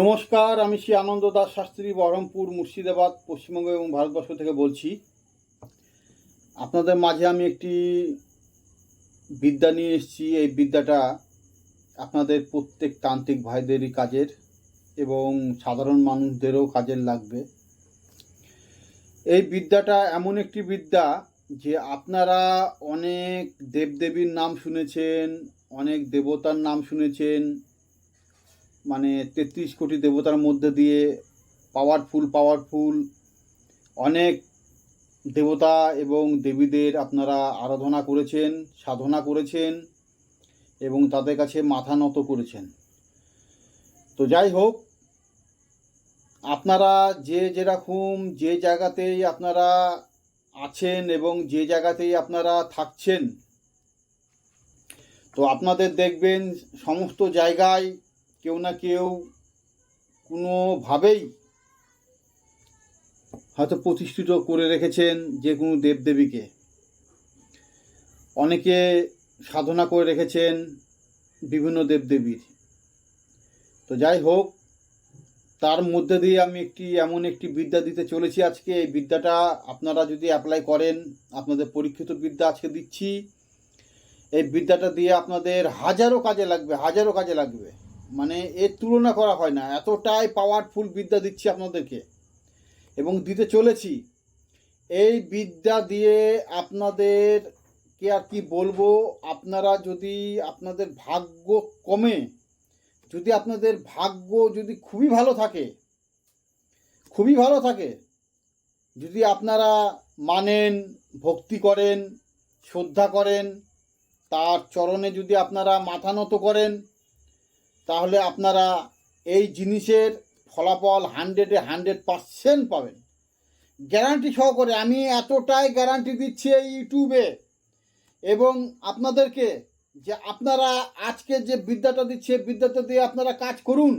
নমস্কার, আমি শ্রী আনন্দ দাস শাস্ত্রী, বহরমপুর, মুর্শিদাবাদ, পশ্চিমবঙ্গ এবং ভারতবর্ষ থেকে বলছি। আপনাদের মাঝে আমি একটি বিদ্যা নিয়ে এসেছি। এই বিদ্যাটা আপনাদের প্রত্যেক তান্ত্রিক ভাইদেরই কাজের এবং সাধারণ মানুষদেরও কাজের লাগবে। এই বিদ্যাটা এমন একটি বিদ্যা যে আপনারা অনেক দেবদেবীর নাম শুনেছেন, অনেক দেবতার নাম শুনেছেন মানে তেত্রিশ কোটি দেবতার মধ্যে দিয়ে পাওয়ারফুল পাওয়ারফুল অনেক দেবতা এবং দেবীদের আপনারা আরাধনা করেছেন, সাধনা করেছেন এবং তাদের কাছে মাথা নত করেছেন। তো যাই হোক, আপনারা যে যেরকম যে জায়গাতেই আপনারা আছেন এবং যে জায়গাতেই আপনারা থাকছেন, তো আপনাদের দেখবেন সমস্ত জায়গায় কেউ না কেউ কোনোভাবেই হয়তো প্রতিষ্ঠিত করে রেখেছেন যে কোনো দেবদেবীকে। অনেকে সাধনা করে রেখেছেন বিভিন্ন দেবদেবীর। তো যাই হোক, তার মধ্যে দিয়ে আমি একটি, এমন একটি বিদ্যা দিতে চলেছি আজকে। এই বিদ্যাটা আপনারা যদি অ্যাপ্লাই করেন, আপনাদের পরীক্ষিত বিদ্যা আজকে দিচ্ছি। এই বিদ্যাটা দিয়ে আপনাদের হাজারো কাজে লাগবে, হাজারো কাজে লাগবে। মানে এর তুলনা করা হয় না। এতটাই পাওয়ারফুল বিদ্যা দিচ্ছি আপনাদেরকে। এবং দিতে চলেছি। এই বিদ্যা দিয়ে আপনাদের কে আর কি বলব? আপনারা যদি আপনাদের ভাগ্য কমে, যদি আপনাদের ভাগ্য যদি খুবই ভালো থাকে, খুবই ভালো থাকে, যদি আপনারা মানেন, ভক্তি করেন, শ্রদ্ধা করেন, তার চরণে যদি আপনারা মাথা নত করেন তাহলে আপনারা এই জিনিসের ফলাফল হান্ড্রেডে হান্ড্রেড পারসেন্ট পাবেন। গ্যারান্টি সহকারে আমি এতটাই গ্যারান্টি দিচ্ছি এই ইউটিউবে এবং আপনাদেরকে যে আপনারা আজকে যে বিদ্যাটা দিচ্ছে বিদ্যাটা দিয়ে আপনারা কাজ করুন।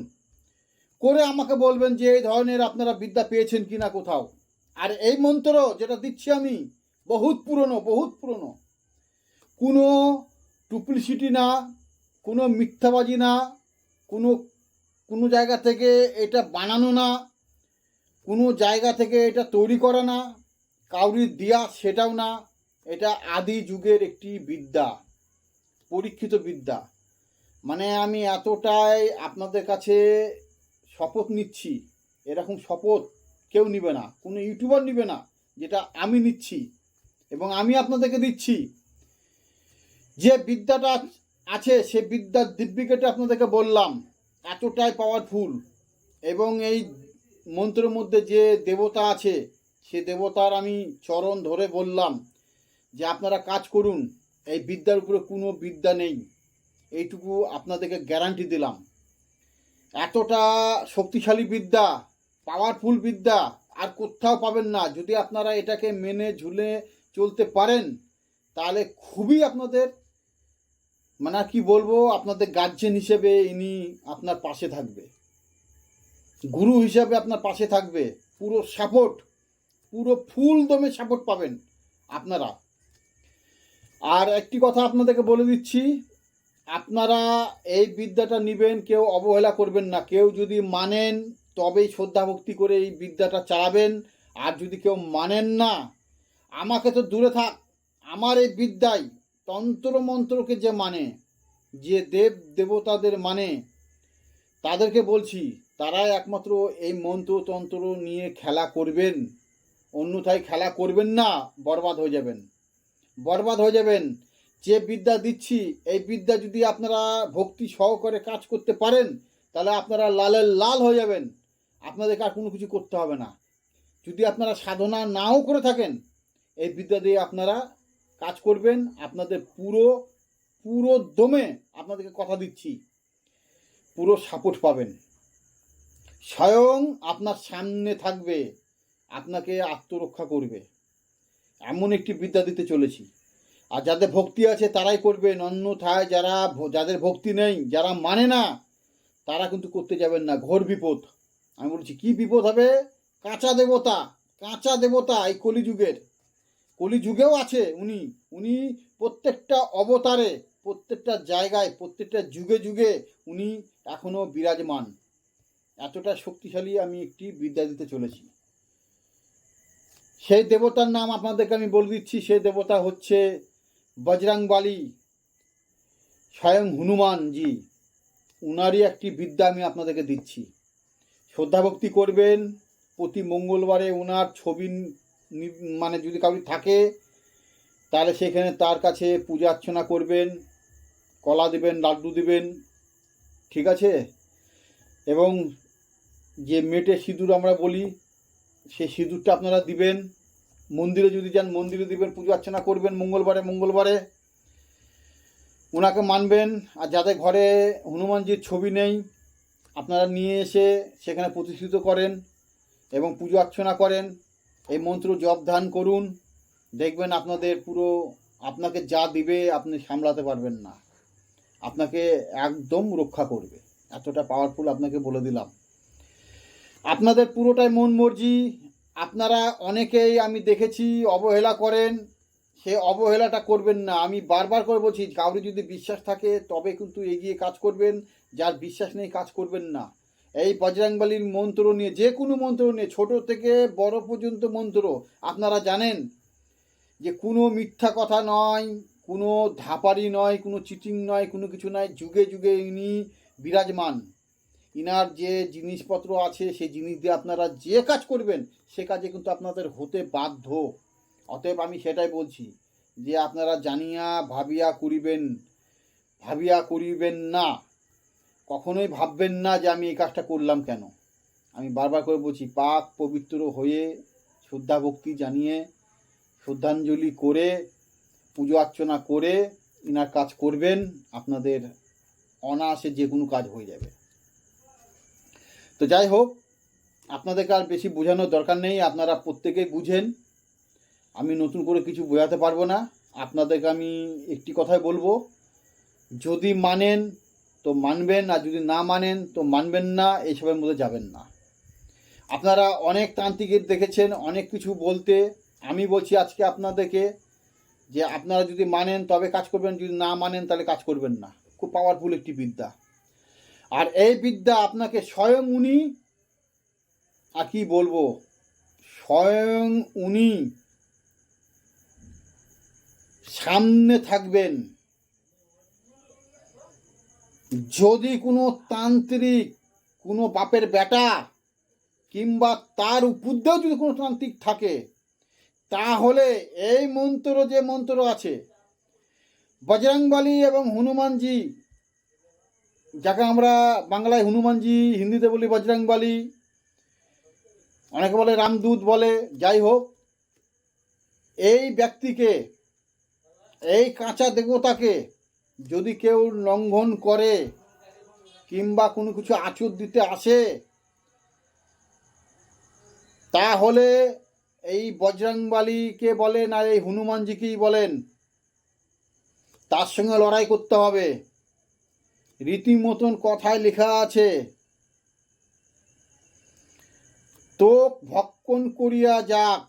করে আমাকে বলবেন যে এই ধরনের আপনারা বিদ্যা পেয়েছেন কি না কোথাও। আর এই মন্ত্র যেটা দিচ্ছি আমি, বহুত পুরনো বহুত পুরনো। কোনো ডুপ্লিসিটি না, কোনো মিথ্যাবাজি না কোনো কোনো জায়গা থেকে এটা বানানো না, কোনো জায়গা থেকে এটা তৈরি করা না কাউরির দেয়া সেটাও না, এটা আদি যুগের একটি বিদ্যা, পরীক্ষিত বিদ্যা। মানে আমি এতটাই আপনাদের কাছে শপথ নিচ্ছি, এরকম শপথ কেউ নিবে না, কোনো ইউটিউবার নিবে না, যেটা আমি নিচ্ছি এবং আমি আপনাদেরকে দিচ্ছি যে বিদ্যাটা আছে সে বিদ্যার দিব্যিকেটা আপনাদেরকে বললাম, এতটাই পাওয়ারফুল এবং এই মন্ত্রের মধ্যে যে দেবতা আছে, সে দেবতার আমি চরণ ধরে বললাম যে আপনারা কাজ করুন, এই বিদ্যার উপরে কোনো বিদ্যা নেই। এইটুকু আপনাদেরকে গ্যারান্টি দিলাম। এতটা শক্তিশালী বিদ্যা পাওয়ারফুল বিদ্যা, আর কোথাও পাবেন না। যদি আপনারা এটাকে মেনে ঝুলে চলতে পারেন, তাহলে খুবই আপনাদের মানে কি বলব, আপনাদের গার্জেন হিসেবে ইনি আপনার পাশে থাকবে। গুরু হিসাবে আপনার পাশে থাকবে। পুরো সাপোর্ট পুরো ফুল দমে সাপোর্ট পাবেন আপনারা। আর একটি কথা আপনাদেরকে বলে দিচ্ছি, আপনারা এই বিদ্যাটা নেবেন, কেউ অবহেলা করবেন না। কেউ যদি মানেন, তবেই শ্রদ্ধা ভক্তি করে এই বিদ্যাটা চালাবেন। আর যদি কেউ মানেন না, আমাকে তো দূরে থাক, আমার এই বিদ্যায় তন্ত্র মন্ত্রকে যে মানে যে দেব দেবতাদের মানে তাদেরকে বলছি, তারাই একমাত্র এই মন্ত্র তন্ত্র নিয়ে খেলা করবেন, অন্যথায় খেলা করবেন না, বরবাদ হয়ে যাবেন। বরবাদ হয়ে যাবেন। যে বিদ্যা দিচ্ছি, এই বিদ্যা যদি আপনারা ভক্তি সহকারে কাজ করতে পারেন, তাহলে আপনারা লালের লাল হয়ে যাবেন। আপনাদেরকে আর কোনো কিছু করতে হবে না। যদি আপনারা সাধনা নাও করে থাকেন, এই বিদ্যা দিয়ে আপনারা কাজ করবেন, আপনাদের পুরো পুরো দমে আপনাদেরকে কথা দিচ্ছি। পুরো সাপোর্ট পাবেন। স্বয়ং আপনার সামনে থাকবে, আপনাকে আত্মরক্ষা করবে। এমন একটি বিদ্যা দিতে চলেছি। আর যাদের ভক্তি আছে তারাই করবেন অন্যথায় যারা যাদের ভক্তি নেই, যারা মানে না, তারা কিন্তু করতে যাবেন না। ঘোর বিপদ। আমি বলছি, কি বিপদ হবে? কাঁচা দেবতা কাঁচা দেবতা এই কলিযুগের। কলিযুগেও আছে উনি। উনি প্রত্যেকটা অবতারে, প্রত্যেকটা জায়গায়, প্রত্যেকটা যুগে যুগে উনি এখনও বিরাজমান। এতটা শক্তিশালী আমি একটি বিদ্যা দিতে চলেছি। সেই দেবতার নাম আপনাদেরকে আমি বলে দিচ্ছি, সেই দেবতা হচ্ছে বজরাংবালি। স্বয়ং হনুমানজি, উনারই একটি বিদ্যা আমি আপনাদেরকে দিচ্ছি। শ্রদ্ধাভক্তি করবেন, প্রতি মঙ্গলবারে ওনার ছবি মানে যদি কাউরি থাকে, তাহলে সেখানে তার কাছে পূজা অর্চনা করবেন, কলা দেবেন, লাড্ডু দেবেন, ঠিক আছে? এবং যে মেটে সিঁদুর আমরা বলি, সেই সিঁদুরটা আপনারা দিবেন। মন্দিরে যদি যান, মন্দিরে দিবেন, পুজো অর্চনা করবেন মঙ্গলবারে মঙ্গলবারে। ওনাকে মানবেন। আর যাদের ঘরে হনুমানজির ছবি নেই, আপনারা নিয়ে এসে সেখানে প্রতিষ্ঠিত করেন এবং পুজো অর্চনা করেন। এই মন্ত্র জপ ধ্যান করুন। দেখবেন আপনাদের পুরো, আপনাকে যা দিবে আপনি সামলাতে পারবেন না। আপনাকে একদম রক্ষা করবে। এতটা পাওয়ারফুল আপনাকে বলে দিলাম। আপনাদের পুরোটাই মন মর্জি। আপনারা অনেকেই আমি দেখেছি অবহেলা করেন। সে অবহেলাটা করবেন না। আমি বারবার করে বলছি, কাউরি যদি বিশ্বাস থাকে তবে কিন্তু এগিয়ে কাজ করবেন। যার বিশ্বাস নেই কাজ করবেন না। এই বজরাংবালির মন্ত্র নিয়ে, যে কোনো মন্ত্র নিয়ে, ছোট থেকে বড় পর্যন্ত মন্ত্র, আপনারা জানেন যে কোনো মিথ্যা কথা নয়, কোনো ধাপারি নয়, কোনো চিটিং নয়, কোনো কিছু নয়, যুগে যুগে ইনি বিরাজমান। ইনার যে জিনিসপত্র আছে, সেই জিনিস দিয়ে আপনারা যে কাজ করবেন, সে কাজে কিন্তু আপনাদের হতে বাধ্য। অতএব আমি সেটাই বলছি যে আপনারা জানিয়া ভাবিয়া করিবেন ভাবিয়া করিবেন না। কখনোই ভাববেন না যে আমি এই কাজটা করলাম কেন। আমি বারবার করে বলছি, পাক পবিত্র হয়ে শ্রদ্ধা ভক্তি জানিয়ে, শ্রদ্ধাঞ্জলি করে, পুজো অর্চনা করে ইনার কাজ করবেন, আপনাদের অনায়াসে যে কোনো কাজ হয়ে যাবে। তো যাই হোক, আপনাদেরকে আর বেশি বোঝানোর দরকার নেই, আপনারা প্রত্যেকেই বুঝেন। আমি নতুন করে কিছু বোঝাতে পারব না। আপনাদেরকে আমি একটি কথাই বলব, যদি মানেন তো মানবেন আর যদি না মানেন, তো মানবেন না এইসবের মধ্যে যাবেন না। আপনারা অনেক তান্ত্রিকের দেখেছেন, অনেক কিছু বলতে। আমি বলছি আজকে আপনাদেরকে যে আপনারা যদি মানেন, তবে কাজ করবেন, যদি না মানেন, তাহলে কাজ করবেন না। খুব পাওয়ারফুল একটি বিদ্যা। আর এই বিদ্যা আপনাকে স্বয়ং উনি, আর কি বলব, স্বয়ং উনি সামনে থাকবেন। যদি কোনো তান্ত্রিক, কোনো বাপের বেটা কিংবা তার উপদ্রেও যদি কোনো তান্ত্রিক থাকে, তাহলে এই মন্ত্র যে মন্ত্র আছে, বজরংবলী এবং হনুমানজি, যাকে আমরা বাংলায় হনুমানজি, হিন্দিতে বলি বজরংবলী, অনেকে বলে রামদূত বলে, যাই হোক, এই ব্যক্তিকে, এই কাঁচা দেবতাকে যদি কেউ লঙ্ঘন করে কিংবা কোনো কিছু আচর দিতে আসে, তাহলে এই বজরংবালিকে বলেন আর এই হনুমানজিকেই বলেন, তার সঙ্গে লড়াই করতে হবে। রীতিমতন কথায় লেখা আছে, তোক ভক্ষণ করিয়া যাক।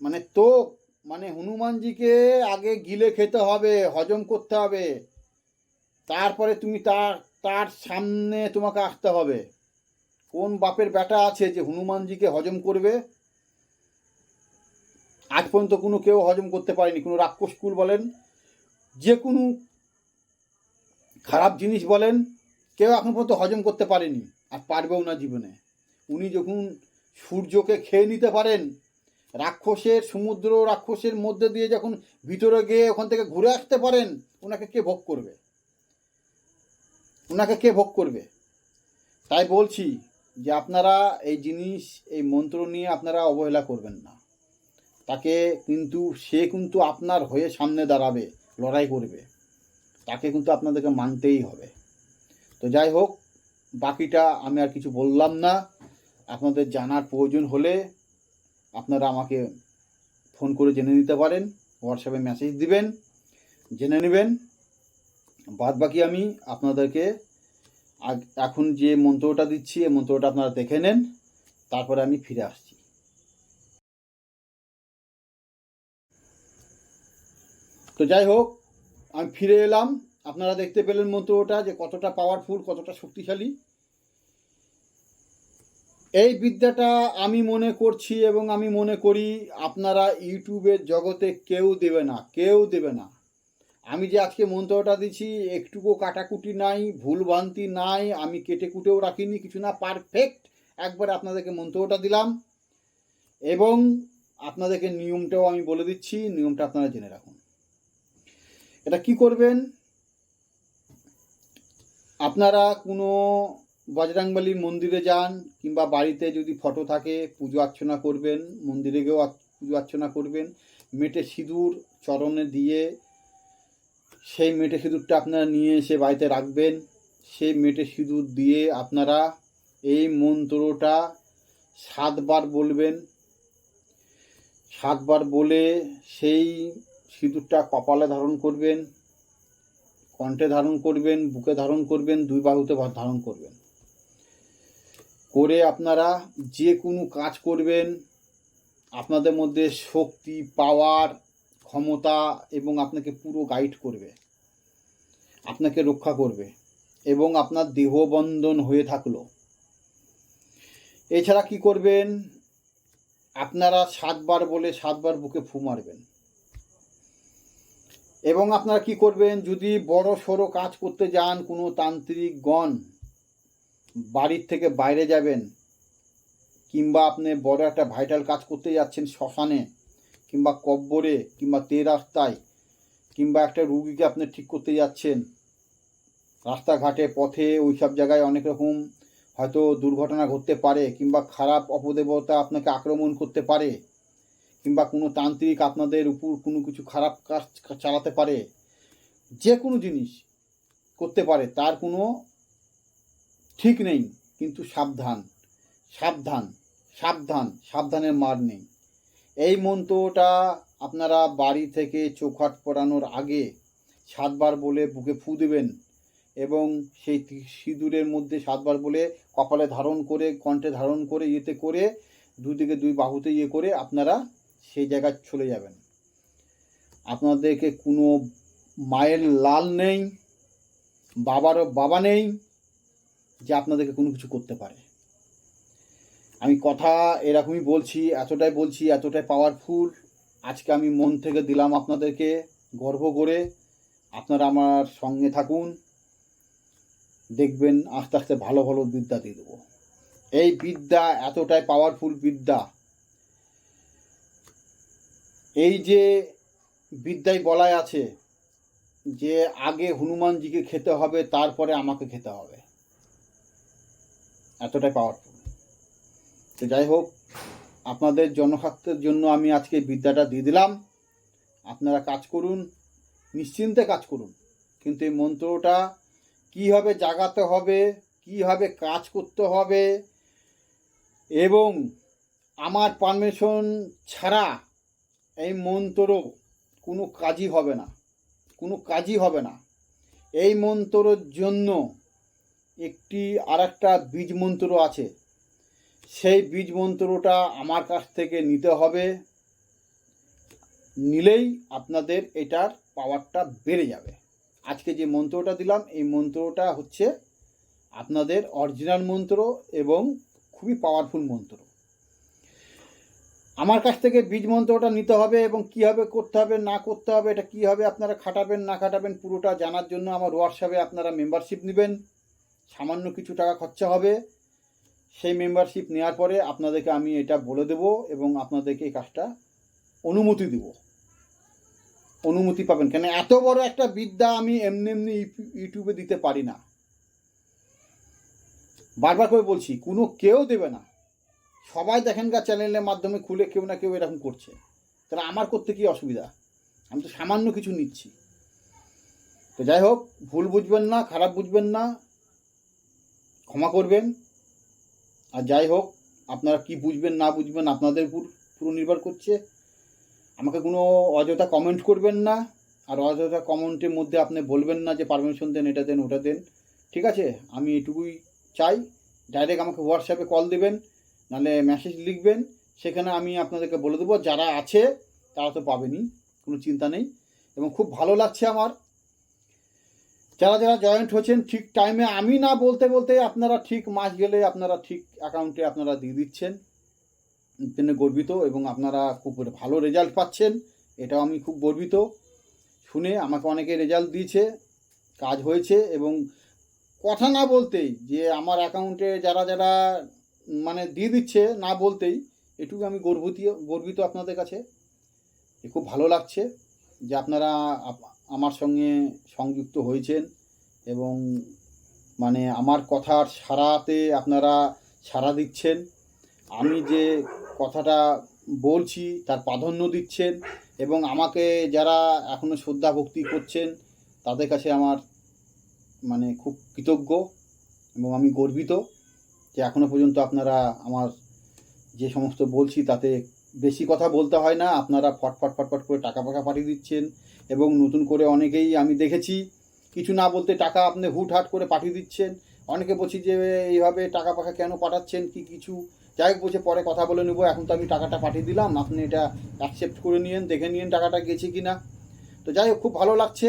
মানে তোক মানে হনুমানজিকে আগে গিলে খেতে হবে, হজম করতে হবে। তারপরে তুমি তার তার সামনে তোমাকে আসতে হবে। কোন বাপের বেটা আছে যে হনুমানজিকে হজম করবে? আজ পর্যন্ত কোনো কেউ হজম করতে পারেনি, কোনো রাক্ষস কুল বলেন, যে কোনো খারাপ জিনিস বলেন, কেউ এখন পর্যন্ত হজম করতে পারেনি, আর পারবেও না জীবনে। উনি যখন সূর্যকে খেয়ে নিতে পারেন রাক্ষসের সমুদ্র, রাক্ষসের মধ্যে দিয়ে যখন ভিতরে গিয়ে ওখান থেকে ঘুরে আসতে পারেন, ওনাকে কে ভোগ করবে? ওনাকে কে ভোগ করবে? তাই বলছি যে আপনারা এই জিনিস, এই মন্ত্র নিয়ে আপনারা অবহেলা করবেন না। তাকে কিন্তু, সে কিন্তু আপনার হয়ে সামনে দাঁড়াবে, লড়াই করবে। তাকে কিন্তু আপনাদেরকে মানতেই হবে। তো যাই হোক, বাকিটা আমি আর কিছু বললাম না। আপনাদের জানার প্রয়োজন হলে আপনারা আমাকে ফোন করে জেনে নিতে পারেন হোয়াটসঅ্যাপে মেসেজ দিবেন, জেনে নেবেন। বাদ বাকি আমি আপনাদেরকে এখন যে মন্ত্রটা দিচ্ছি, এই মন্ত্রটা আপনারা দেখে নেন, তারপরে আমি ফিরে আসছি। তো যাই হোক, আমি ফিরে এলাম। আপনারা দেখতে পেলেন মন্ত্রটা যে কতটা পাওয়ারফুল কতটা শক্তিশালী। এই বিদ্যাটা আমি মনে করছি এবং আমি মনে করি আপনারা ইউটিউবের জগতে কেউ দেবে না, কেউ দেবে না। আমি যে আজকে মন্ত্রটা দিচ্ছি একটুকু কাটাকুটি নাই, ভুলভ্রান্তি নাই, আমি কেটে কুটেও রাখিনি, কিছু না পারফেক্ট একবার আপনাদেরকে মন্ত্রটা দিলাম এবং আপনাদেরকে নিয়মটাও আমি বলে দিচ্ছি, নিয়মটা আপনারা জেনে রাখুন। এটা কি করবেন? আপনারা কোনো বজরাংবলীর মন্দিরে যান কিংবা বাড়িতে যদি ফটো থাকে, পুজো অর্চনা করবেন মন্দিরে গিয়েও পুজো অর্চনা করবেন। মেটে সিঁদুর চরণে দিয়ে সেই মেটে সিঁদুরটা আপনারা নিয়ে এসে বাড়িতে রাখবেন। সেই মেটে সিঁদুর দিয়ে আপনারা এই মন্ত্রটা সাতবার বলবেন। সাতবার বলে সেই সিঁদুরটা কপালে ধারণ করবেন, কণ্ঠে ধারণ করবেন, বুকে ধারণ করবেন, দুই বাহুতে ধারণ করবেন। করে আপনারা যে কোনো কাজ করবেন, আপনাদের মধ্যে শক্তি পাওয়ার ক্ষমতা এবং আপনাকে পুরো গাইড করবে, আপনাকে রক্ষা করবে এবং আপনার দেহবন্ধন হয়ে থাকল। এছাড়া কি করবেন? আপনারা সাতবার বলে সাতবার বুকে ফু মারবেন। এবং আপনারা কি করবেন? যদি বড় সড়ো কাজ করতে যান কোনো তান্ত্রিকগণ বাড়ির থেকে বাইরে যাবেন, কিংবা আপনি বড় একটা ভাইটাল কাজ করতে যাচ্ছেন শ্মশানে, কিংবা কব্বরে, কিংবা তে রাস্তায়, কিংবা একটা রুগীকে আপনি ঠিক করতে যাচ্ছেন, রাস্তাঘাটে, পথে ওই সব জায়গায় অনেক রকম হয়তো দুর্ঘটনা ঘটতে পারে, কিংবা খারাপ অপদেবতা আপনাকে আক্রমণ করতে পারে, কিংবা কোনো তান্ত্রিক আপনাদের উপর কোনো কিছু খারাপ কাজ চালাতে পারে, যে কোনো জিনিস করতে পারে, তার কোনো ঠিক নেই, কিন্তু সাবধান সাবধান সাবধান, সাবধানের মার নেই। এই মন্ত্রটা আপনারা বাড়ি থেকে চোখাট পড়ানোর আগে সাতবার বলে বুকে ফু দেবেন এবং সেই সিঁদুরের মধ্যে সাতবার বলে কপালে ধারণ করে, কণ্ঠে ধারণ করে, ইয়েতে করে দুদিকে দুই বাহুতে ইয়ে করে আপনারা সেই জায়গায় চলে যাবেন। আপনাদেরকে কোনো মায়ের লাল নেই, বাবারও বাবা নেই যে আপনাদেরকে কোনো কিছু করতে পারে। আমি কথা এরকমই বলছি, এতটাই বলছি, এতটাই পাওয়ারফুল আজকে আমি মন থেকে দিলাম আপনাদেরকে গর্ব করে। আপনারা আমার সঙ্গে থাকুন। দেখবেন আস্তে আস্তে ভালো ভালো বিদ্যা দিয়ে দেবো। এই বিদ্যা, এতটাই পাওয়ারফুল বিদ্যা। এই যে বিদ্যায় বলাই আছে যে, আগে হনুমানজিকে খেতে হবে, তারপরে আমাকে খেতে হবে। এতটাই পাওয়ারফুল তো যাই হোক, আপনাদের জনস্বার্থের জন্য আমি আজকে বিদ্যাটা দিয়ে দিলাম। আপনারা কাজ করুন, নিশ্চিন্তে কাজ করুন। কিন্তু এই মন্ত্রটা কীভাবে জাগাতে হবে, কীভাবে কাজ করতে হবে, এবং আমার পারমিশন ছাড়া এই মন্ত্র কোনো কাজই হবে না, কোনো কাজই হবে না। এই মন্ত্রর জন্য একটি আর একটা বীজ মন্ত্র আছে। সেই বীজ মন্ত্রটা আমার কাছ থেকে নিতে হবে। নিলেই আপনাদের এটার পাওয়ারটা বেড়ে যাবে। আজকে যে মন্ত্রটা দিলাম, এই মন্ত্রটা হচ্ছে আপনাদের অরিজিনাল মন্ত্র এবং খুবই পাওয়ারফুল মন্ত্র। আমার কাছ থেকে বীজ মন্ত্রটা নিতে হবে এবং কীভাবে করতে হবে, না করতে হবে, এটা কীভাবে আপনারা খাটাবেন, না খাটাবেন, পুরোটা জানার জন্য আমার হোয়াটসঅ্যাপে আপনারা মেম্বারশিপ নেবেন। সামান্য কিছু টাকা খরচা হবে, সেই মেম্বারশিপ নেওয়ার পরে আপনাদেরকে আমি এটা বলে দেব এবং আপনাদেরকে এই কাজটা অনুমতি দেব। অনুমতি পাবেন। কেন? এত বড় একটা বিদ্যা আমি এমনি এমনি ইউ- ইউটিউবে দিতে পারি না। বারবার করে বলছি, কোনো কেউ দেবে না। সবাই দেখেনকার চ্যানেলের মাধ্যমে খুলে কেউ না কেউ এরকম করছে। তাহলে আমার করতে কি অসুবিধা? আমি তো সামান্য কিছু নিচ্ছি। তো যাই হোক, ভুল বুঝবেন না, খারাপ বুঝবেন না। ক্ষমা করবেন। আর যাই হোক, আপনারা কি বুঝবেন, না বুঝবেন, আপনাদের উপর পুরো নির্ভর করছে। আমাকে কোনো অযথা কমেন্ট করবেন না। আর অযথা কমেন্টের মধ্যে আপনি বলবেন না যে পারমিশন দেন, এটা দেন, ওটা দেন। ঠিক আছে? আমি এটুকুই চাই। ডাইরেক্ট আমাকে হোয়াটসঅ্যাপে কল দেবেন, নাহলে মেসেজ লিখবেন। সেখানে আমি আপনাদেরকে বলে দেবো, যারা আছে, তারা তো পাবেনই, কোনো চিন্তা নেই। এবং খুব ভালো লাগছে আমার। যারা যারা জয়েন্ট হচ্ছেন, ঠিক টাইমে আমি না বলতে বলতে আপনারা ঠিক মাস গেলে আপনারা ঠিক অ্যাকাউন্টে আপনারা দিয়ে দিচ্ছেন। জন্য গর্বিত এবং আপনারা খুব ভালো রেজাল্ট পাচ্ছেন, এটাও আমি খুব গর্বিত। শুনে আমাকে অনেকে রেজাল্ট দিয়েছে, কাজ হয়েছে এবং কথা না বলতেই যে আমার অ্যাকাউন্টে যারা যারা মানে দিয়ে দিচ্ছে না বলতেই, এটুকু আমি গর্বিত গর্বিত আপনাদের কাছে। খুব ভালো লাগছে যে আপনারা আপ- আমার সঙ্গে সংযুক্ত হয়েছেন এবং মানে আমার কথার সারাতে আপনারা সাড়া দিচ্ছেন। আমি যে কথাটা বলছি তার প্রাধান্য দিচ্ছেন এবং আমাকে যারা এখনও শ্রদ্ধা ভক্তি করছেন তাদের কাছে আমার মানে খুব কৃতজ্ঞ এবং আমি গর্বিত যে এখনও পর্যন্ত আপনারা আমার যে সমস্ত বলছি তাতে বেশি কথা বলতে হয় না, আপনারা ফটফট ফটফট করে টাকা পয়সা পাঠিয়ে দিচ্ছেন এবং নতুন করে অনেকেই আমি দেখেছি, কিছু না বলতে টাকা আপনি হুটহাট করে পাঠিয়ে দিচ্ছেন। অনেকে বলছি যে, এইভাবে টাকা পয়সা কেন পাঠাচ্ছেন? কি কিছু? যাই হোক, বলছে, পরে কথা বলে নেব, এখন তো আমি টাকাটা পাঠিয়ে দিলাম, আপনি এটা অ্যাকসেপ্ট করে নিয়েন, দেখে নিয়েন টাকাটা গেছে কি না তো যাই হোক, খুব ভালো লাগছে।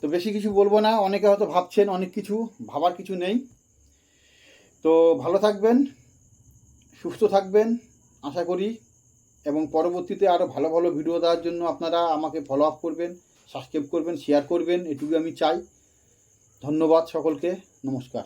তো বেশি কিছু বলব না, অনেকে হয়তো ভাবছেন অনেক কিছু, ভাবার কিছু নেই। তো ভালো থাকবেন, সুস্থ থাকবেন। আশা করি এবং পরবর্তীতে আরও ভালো ভালো ভিডিও দেওয়ার জন্য আপনারা আমাকে ফলো আপ করবেন সাবস্ক্রাইব করবেন শেয়ার করবেন এটুকু আমি চাই। ধন্যবাদ সকলকে, নমস্কার।